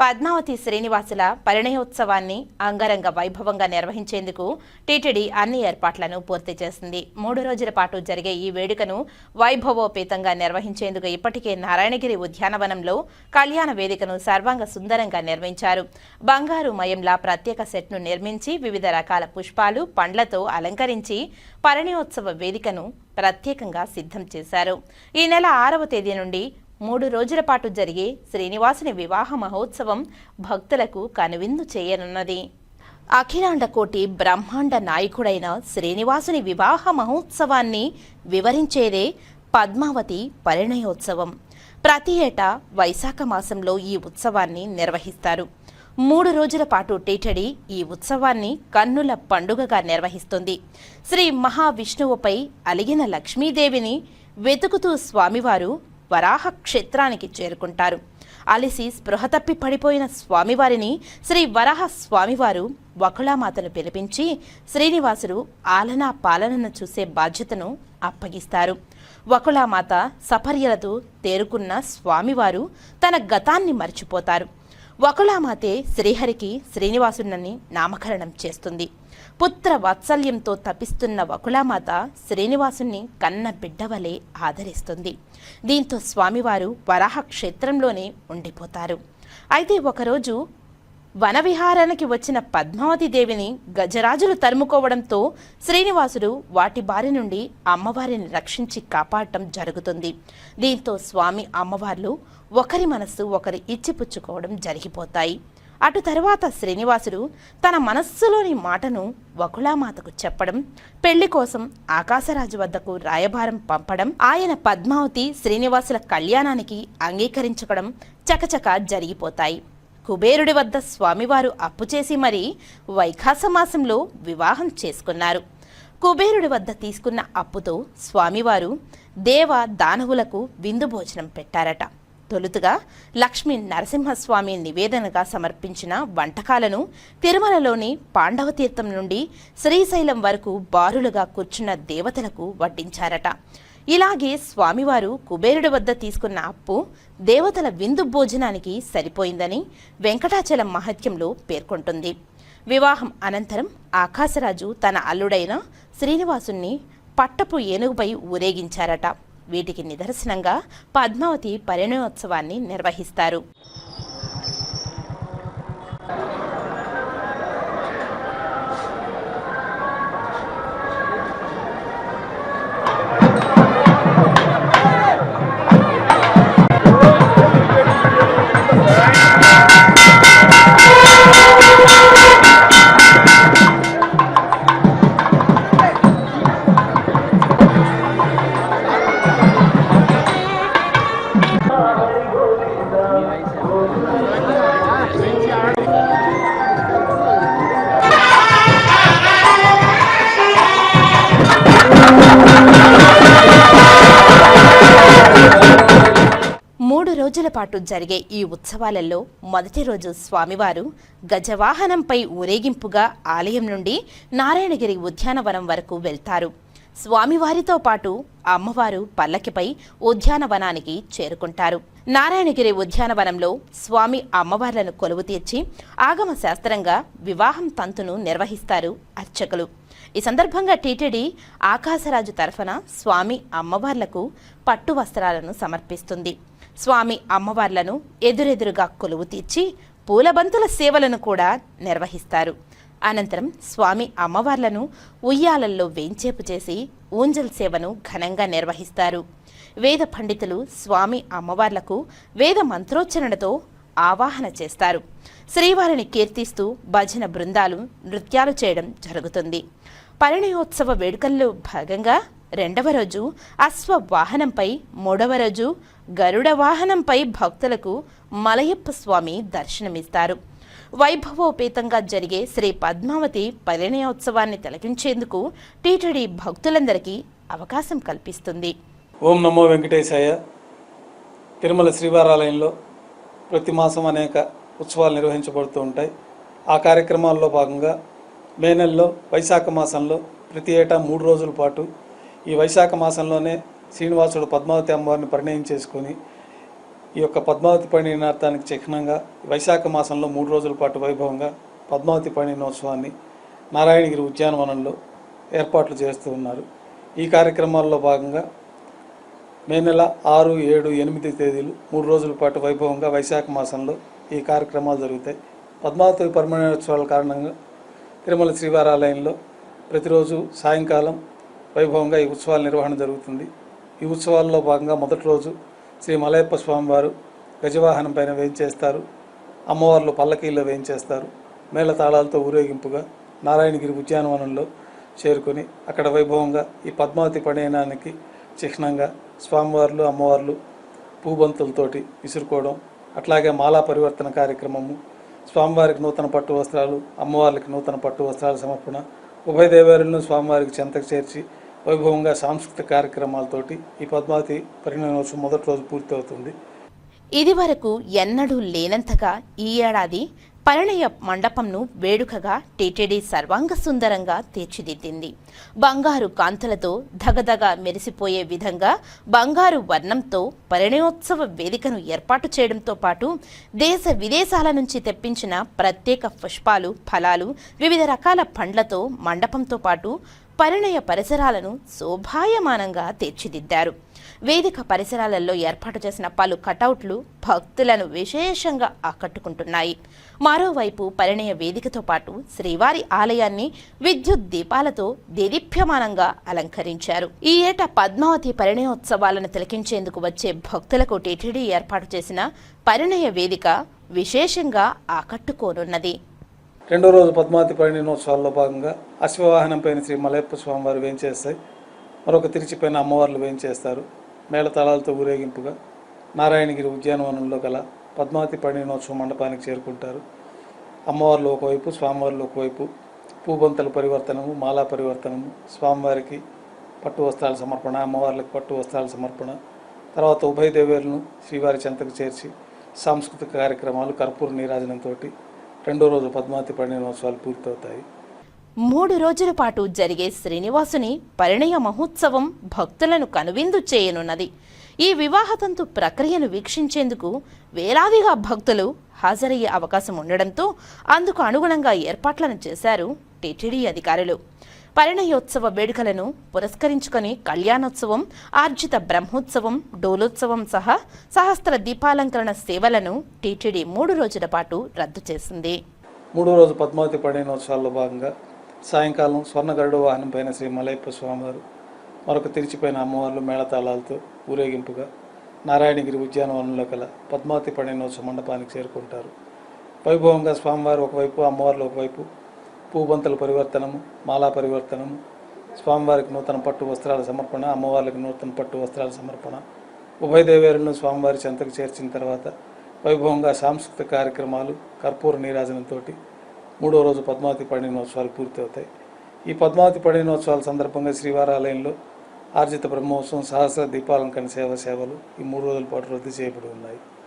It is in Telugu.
పద్మావతి శ్రీనివాసుల పరిణయోత్సవాన్ని అంగరంగ వైభవంగా నిర్వహించేందుకు టీటీడీ అన్ని ఏర్పాట్లను పూర్తి చేసింది. మూడు రోజుల పాటు జరిగే ఈ వేడుకను వైభవోపేతంగా నిర్వహించేందుకు ఇప్పటికే నారాయణగిరి ఉద్యానవనంలో కళ్యాణ వేదికను సర్వాంగ సుందరంగా నిర్మించారు. బంగారు మయంలా ప్రత్యేక సెట్ను నిర్మించి వివిధ రకాల పుష్పాలు పండ్లతో అలంకరించి పరిణయోత్సవ వేదికను ప్రత్యేకంగా సిద్ధం చేశారు. ఈ నెల ఆరవ తేదీ నుండి మూడు రోజుల పాటు జరిగే శ్రీనివాసుని వివాహ మహోత్సవం భక్తులకు కనువిందు చేయనున్నది. అఖిలాండ కోటి బ్రహ్మాండ నాయకుడైన శ్రీనివాసుని వివాహ మహోత్సవాన్ని వివరించేదే పద్మావతి పరిణయోత్సవం. ప్రతి ఏటా వైశాఖ మాసంలో ఈ ఉత్సవాన్ని నిర్వహిస్తారు. మూడు రోజుల పాటు టీటడి ఈ ఉత్సవాన్ని కన్నుల పండుగగా నిర్వహిస్తుంది. శ్రీ మహావిష్ణువుపై అలిగిన లక్ష్మీదేవిని వెతుకుతూ స్వామివారు వరాహ క్షేత్రానికి చేరుకుంటారు. అలిసి స్పృహ తప్పి పడిపోయిన స్వామివారిని శ్రీ వరాహ స్వామివారు వకుళామాతను పిలిపించి శ్రీనివాసుడు ఆలనా పాలనను చూసే బాధ్యతను అప్పగిస్తారు. వకుళామాత సపర్యలతో తేరుకున్న స్వామివారు తన గతాన్ని మర్చిపోతారు. వకుళామాతే శ్రీహరికి శ్రీనివాసునని నామకరణం చేస్తుంది. పుత్ర వాత్సల్యంతో తపిస్తున్న వకుళామాత శ్రీనివాసుని కన్న బిడ్డవలే ఆదరిస్తుంది. దీంతో స్వామివారు వరాహ క్షేత్రంలోనే ఉండిపోతారు. అయితే ఒకరోజు వనవిహారానికి వచ్చిన పద్మావతి దేవిని గజరాజులు తరుముకోవడంతో శ్రీనివాసుడు వాటి బారి నుండి అమ్మవారిని రక్షించి కాపాడటం జరుగుతుంది. దీంతో స్వామి అమ్మవార్లు ఒకరి మనస్సు ఒకరి ఇచ్చిపుచ్చుకోవడం జరిగిపోతాయి. అటు తరువాత శ్రీనివాసుడు తన మనస్సులోని మాటను వకుళామాతకు చెప్పడం పెళ్ళి కోసం ఆకాశరాజు వద్దకు రాయభారం పంపడం ఆయన పద్మావతి శ్రీనివాసుల కళ్యాణానికి అంగీకరించడం చకచక జరిగిపోతాయి. కుబేరుడి వద్ద స్వామివారు అప్పు చేసి మరీ వైఖాసమాసంలో వివాహం చేసుకున్నారు. కుబేరుడి వద్ద తీసుకున్న అప్పుతో స్వామివారు దేవ దానవులకు విందు భోజనం పెట్టారట. తొలుతుగా లక్ష్మీ నరసింహస్వామి నివేదనగా సమర్పించిన వంటకాలను తిరుమలలోని పాండవ తీర్థం నుండి శ్రీశైలం వరకు బారులుగా కూర్చున్న దేవతలకు వడ్డించారట. ఇలాగే స్వామివారు కుబేరుడి వద్ద తీసుకున్న అప్పు దేవతల విందు భోజనానికి సరిపోయిందని వెంకటాచలం మహత్యంలో పేర్కొంటుంది. వివాహం అనంతరం ఆకాశరాజు తన అల్లుడైన శ్రీనివాసుణ్ణి పట్టపు ఏనుగుపై ఊరేగించారట. వీటికి నిదర్శనంగా పద్మావతి పరిణయోత్సవాన్ని నిర్వహిస్తారు. రోజుల పాటు జరిగే ఈ ఉత్సవాలలో మొదటి రోజు స్వామివారు గజవాహనంపై ఊరేగింపుగా ఆలయం నుండి నారాయణగిరి ఉద్యానవనం వరకు వెళ్తారు. స్వామివారితో పాటు అమ్మవారు పల్లకిపై ఉద్యానవనానికి చేరుకుంటారు. నారాయణగిరి ఉద్యానవనంలో స్వామి అమ్మవార్లను కొలువు తీర్చి ఆగమ శాస్త్రంగా వివాహం తంతును నిర్వహిస్తారు అర్చకులు. ఈ సందర్భంగా టీటీడీ ఆకాశరాజు తరఫున స్వామి అమ్మవార్లకు పట్టు వస్త్రాలను సమర్పిస్తుంది. స్వామి అమ్మవార్లను ఎదురెదురుగా కొలువు తీర్చి పూలబంతుల సేవలను కూడా నిర్వహిస్తారు. అనంతరం స్వామి అమ్మవార్లను ఉయ్యాలల్లో వేంచేపు చేసి ఊంజల్ సేవను ఘనంగా నిర్వహిస్తారు. వేద పండితులు స్వామి అమ్మవార్లకు వేద మంత్రోచ్చరణతో ఆవాహన చేస్తారు. శ్రీవారిని కీర్తిస్తూ భజన బృందాలు నృత్యాలు చేయడం జరుగుతుంది. పరిణయోత్సవ వేడుకల్లో భాగంగా రెండవ రోజు అశ్వ వాహనంపై మూడవ రోజు గరుడ వాహనంపై భక్తులకు మలయప్ప స్వామి దర్శనమిస్తారు. వైభవోపేతంగా జరిగే శ్రీ పద్మావతి పరిణయోత్సవాన్ని తిలకించేందుకు టీటీడీ భక్తులందరికీ అవకాశం కల్పిస్తుంది. ఓం నమో వెంకటేశాయ. తిరుమల శ్రీవారాలయంలో ప్రతి మాసం అనేక ఉత్సవాలు నిర్వహించబడుతూ ఉంటాయి. ఆ కార్యక్రమాల్లో భాగంగా మే నెలలో వైశాఖ మాసంలో ప్రతి ఏటా మూడు రోజుల పాటు ఈ వైశాఖ మాసంలోనే శ్రీనివాసుడు పద్మావతి అమ్మవారిని పరిణయం చేసుకొని ఈ యొక్క పద్మావతి పండినార్థానికి చిహ్నంగా వైశాఖ మాసంలో మూడు రోజుల పాటు వైభవంగా పద్మావతి పండినోత్సవాన్ని నారాయణగిరి ఉద్యానవనంలో ఏర్పాట్లు చేస్తూ ఉన్నారు. ఈ కార్యక్రమాల్లో భాగంగా మే నెల ఆరు ఏడు ఎనిమిది తేదీలు మూడు రోజుల పాటు వైభవంగా వైశాఖ మాసంలో ఈ కార్యక్రమాలు జరుగుతాయి. పద్మావతి పరిమాణోత్సవాల కారణంగా తిరుమల శ్రీవారాలయంలో ప్రతిరోజు సాయంకాలం వైభవంగా ఈ ఉత్సవాల నిర్వహణ జరుగుతుంది. ఈ ఉత్సవాల్లో భాగంగా మొదటి రోజు శ్రీ మలయప్ప స్వామివారు గజవాహనం పైన వేయించేస్తారు. అమ్మవార్లు పల్లకీల్లో వేయించేస్తారు. మేళ తాళాలతో ఊరేగింపుగా నారాయణగిరి ఉద్యానవనంలో చేరుకొని అక్కడ వైభవంగా ఈ పద్మావతి పడయనానికి చిహ్నంగా స్వామివార్లు అమ్మవార్లు పూబంతులతోటి విసురుకోవడం అట్లాగే మాలా పరివర్తన కార్యక్రమము స్వామివారికి నూతన పట్టు వస్త్రాలు అమ్మవార్లకి నూతన పట్టు వస్త్రాల సమర్పణ ఉభయ దేవాలయంలో స్వామివారికి చెంతకు చేర్చి వైభవంగా సాంస్కృతిక కార్యక్రమాలతోటి ఈ పద్మావతి పరిణామోత్సవం మొదటి రోజు పూర్తవుతుంది. ఇది ఇదివరకు ఎన్నడూ లేనంతగా ఈ ఏడాది పరిణయ మండపంను వేడుకగా టీటీడీ సర్వాంగ సుందరంగా తీర్చిదిద్దింది. బంగారు కాంతులతో ధగధగ మెరిసిపోయే విధంగా బంగారు వర్ణంతో పరిణయోత్సవ వేదికను ఏర్పాటు చేయడంతో పాటు దేశ విదేశాల నుంచి తెప్పించిన ప్రత్యేక పుష్పాలు ఫలాలు వివిధ రకాల పండ్లతో మండపంతో పాటు పరిణయ పరిసరాలను శోభాయమానంగా తీర్చిదిద్దారు. వేదిక పరిసరాలలో ఏర్పాటు చేసిన పలు కటౌట్లు భక్తులను విశేషంగా ఆకట్టుకుంటున్నాయి. మరోవైపు పరిణయ వేదికతో పాటు శ్రీవారి ఆలయాన్ని విద్యుత్ దీపాలతో దేదీప్యమానంగా అలంకరించారు. ఈ ఏటా పద్మావతి పరిణయోత్సవాలను తిలకించేందుకు వచ్చే భక్తులకు టీటీడీ ఏర్పాటు చేసిన పరిణయ వేదిక విశేషంగా ఆకట్టుకోనున్నది. రెండో రోజు పద్మావతి పరిణినోత్సవాల్లో భాగంగా అశ్వవాహనం పైన శ్రీ మలయప్ప స్వామివారు వేయించేస్తాయి. మరొక తిరిచిపైన అమ్మవార్లు వేయించేస్తారు. మేళతాళాలతో ఊరేగింపుగా నారాయణగిరి ఉద్యానవనంలో గల పద్మావతి పరిణినోత్సవ మండపానికి చేరుకుంటారు. అమ్మవార్లు ఒకవైపు స్వామివార్లు ఒకవైపు పూబంతల పరివర్తనము మాలా పరివర్తనము స్వామివారికి పట్టు వస్త్రాల సమర్పణ అమ్మవార్లకు పట్టు వస్త్రాల సమర్పణ తర్వాత ఉభయ దేవేరులను శ్రీవారి చెంతకు చేర్చి సాంస్కృతిక కార్యక్రమాలు కర్పూర నీరాజనంతో రెండో రోజు పద్మావతి పరిణినోత్సవాలు పూర్తవుతాయి. మూడు రోజుల పాటు జరిగే శ్రీనివాసుని పరిణయ మహోత్సవం భక్తులను కనువిందు చేయనున్నది. ఈ వివాహతంతు ప్రక్రియను వీక్షించేందుకు వేలాదిగా భక్తులు హాజరయ్యే అవకాశం ఉండడంతో అందుకు అనుగుణంగా ఏర్పాట్లను చేశారు టీటీడీ అధికారులు. పరిణయోత్సవ వేడుకలను పురస్కరించుకొని కళ్యాణోత్సవం ఆర్జిత బ్రహ్మోత్సవం డోలోత్సవం సహా సహస్ర దీపాలంకరణ సేవలను టీటీడీ మూడు రోజుల పాటు రద్దు చేసింది. మూడో రోజు పద్మావతి పరిణినోత్సవాల్లో భాగంగా సాయంకాలం స్వర్ణ గరుడ వాహనం పైన శ్రీ మలయప్ప స్వామివారు మరొక తిరిచిపోయిన అమ్మవార్లు మేళతాళాలతో ఊరేగింపుగా నారాయణగిరి ఉద్యానవనంలో గల పద్మావతి పరిణినోత్సవ మండపానికి చేరుకుంటారు. వైభవంగా స్వామివారు ఒకవైపు అమ్మవార్లు ఒకవైపు పూబంతల పరివర్తనము మాలా పరివర్తనము స్వామివారికి నూతన పట్టు వస్త్రాల సమర్పణ అమ్మవార్లకు నూతన పట్టు వస్త్రాల సమర్పణ. ఉభయదేవేరులను స్వామివారి చెంతకు చేర్చిన తర్వాత వైభవంగా సాంస్కృతిక కార్యక్రమాలు కర్పూర నీరాజనంతో మూడో రోజు పద్మావతి పండినోత్సవాలు పూర్తవుతాయి. ఈ పద్మావతి పండినోత్సవాల సందర్భంగా శ్రీవారాలయంలో ఆర్జిత బ్రహ్మోత్సవం సహస్ర దీపాలంకరణ సేవ సేవలు ఈ మూడు రోజుల పాటు రద్దు చేయబడి ఉన్నాయి.